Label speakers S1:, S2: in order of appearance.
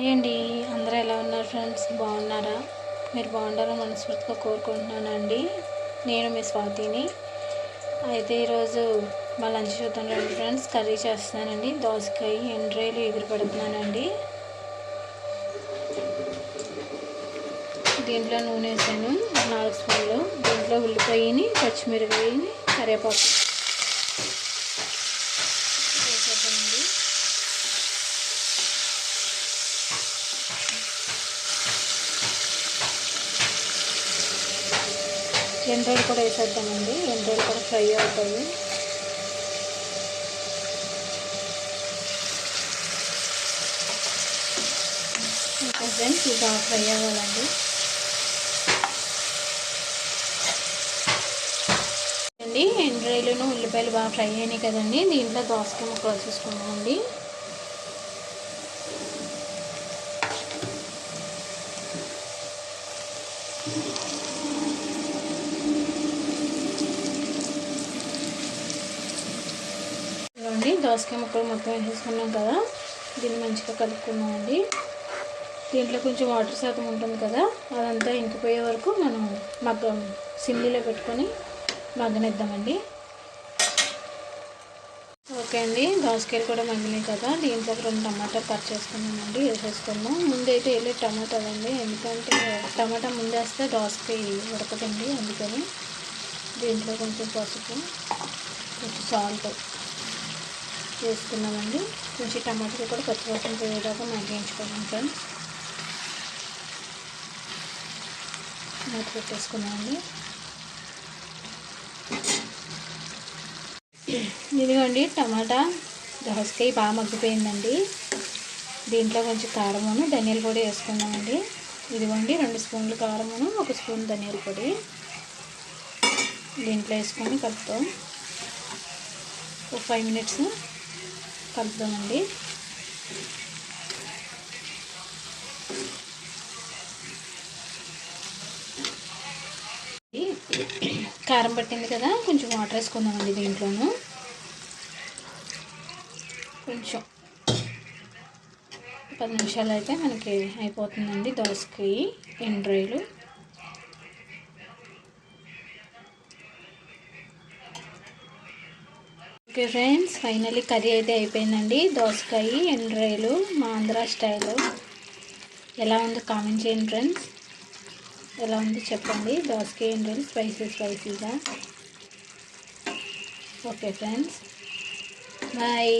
S1: Hi అండి. అందరూ ఎలా ఉన్నారు ఫ్రెండ్స్? బాగున్నారా? మీరు బాగుండాలని మనస్ఫూర్తిగా కోరుకుంటున్నానండి. నేను మీ స్వాతిని. అయితే ఈరోజు మా లంచ్ చూద్దాం రండి ఫ్రెండ్స్. కర్రీ చేస్తున్నానండి. దోసకాయ ఎండ్రాయిలు ఎగురు పెడుతున్నానండి దీంట్లో నూనె వేసాను. నాలుగు స్పూన్లు. దీంట్లో ఉల్లిపాయని పచ్చిమిరపకాయని కరివేపాకు వేసేద్దామండి ఎండ్రాయిలు కూడా వేసేద్దామండి. ఎండ్రాయిలు కూడా ఫ్రై అవుతాయి. ఇంకా ఫ్రెండ్స్ ఇది బాగా ఫ్రై అవ్వాలండి. అండి ఎండ్రాయిలను ఉల్లిపాయలు బాగా ఫ్రై అయినాయి కదండి. దీంట్లో దోసకాయ ముక్కలు వేసేసుకున్నామండి ఇవ్వండి దోసకాయ ముక్కలు మొత్తం వేసేసుకున్నాం కదా. దీన్ని మంచిగా కలుపుకున్నామండి దీంట్లో కొంచెం వాటర్ శాతం ఉంటుంది కదా అదంతా ఇంకిపోయే వరకు మనం మగ్గ సిమ్లీలో పెట్టుకొని మగ్గనిద్దామండి. ఓకే అండి దోసకాయలు కూడా మగ్గినాయి కదా. దీంట్లో రెండు టమాటాలు కట్ చేసుకున్నామండి వేసేసుకున్నాం. ముందైతే వెళ్ళి టమాటాలు అండి ఎందుకంటే టమాటా ముందేస్తే దోసకాయ ఉడకదండి అందుకని. దీంట్లో కొంచెం పసుపు కొంచెం సాల్ట్ వేసుకున్నామండి కొంచెం టమాటాలు కూడా పచ్చివాసన పోయేదాకా మగ్గించుకున్నాం ఫ్రెండ్స్. మూత పెట్టేసుకున్నామండి. ఇదిగోండి టమాటా దోసకాయ బాగా మగ్గిపోయిందండి. దీంట్లో కొంచెం కారమును ధనియాల పొడి వేసుకున్నామండి. ఇదిగోండి రెండు స్పూన్లు కారమును ఒక స్పూన్ ధనియాల పొడి దీంట్లో వేసుకొని కలుపుతాం. ఒక ఫైవ్ మినిట్స్ కలుపుదామండి. కారం పట్టింది కదా కొంచెం వాటర్ వేసుకుందామండి దీంట్లోను. కొంచెం పది నిమిషాలు అయితే మనకి అయిపోతుందండి దోసకాయ ఎండ్రాయిలు. ఓకే ఫ్రెండ్స్ ఫైనలీ కర్రీ అయితే అయిపోయిందండి. దోసకాయ ఎండ్రాయిలు మా ఆంధ్ర స్టైల్. ఎలా ఉందో కామెంట్ చేయండి ఫ్రెండ్స్. ఎలా ఉంది చెప్పండి. దోసకాయ ఎండ్రాయిలు స్పైసీ స్పైసీగా ఓకే ఫ్రెండ్స్ బాయ్.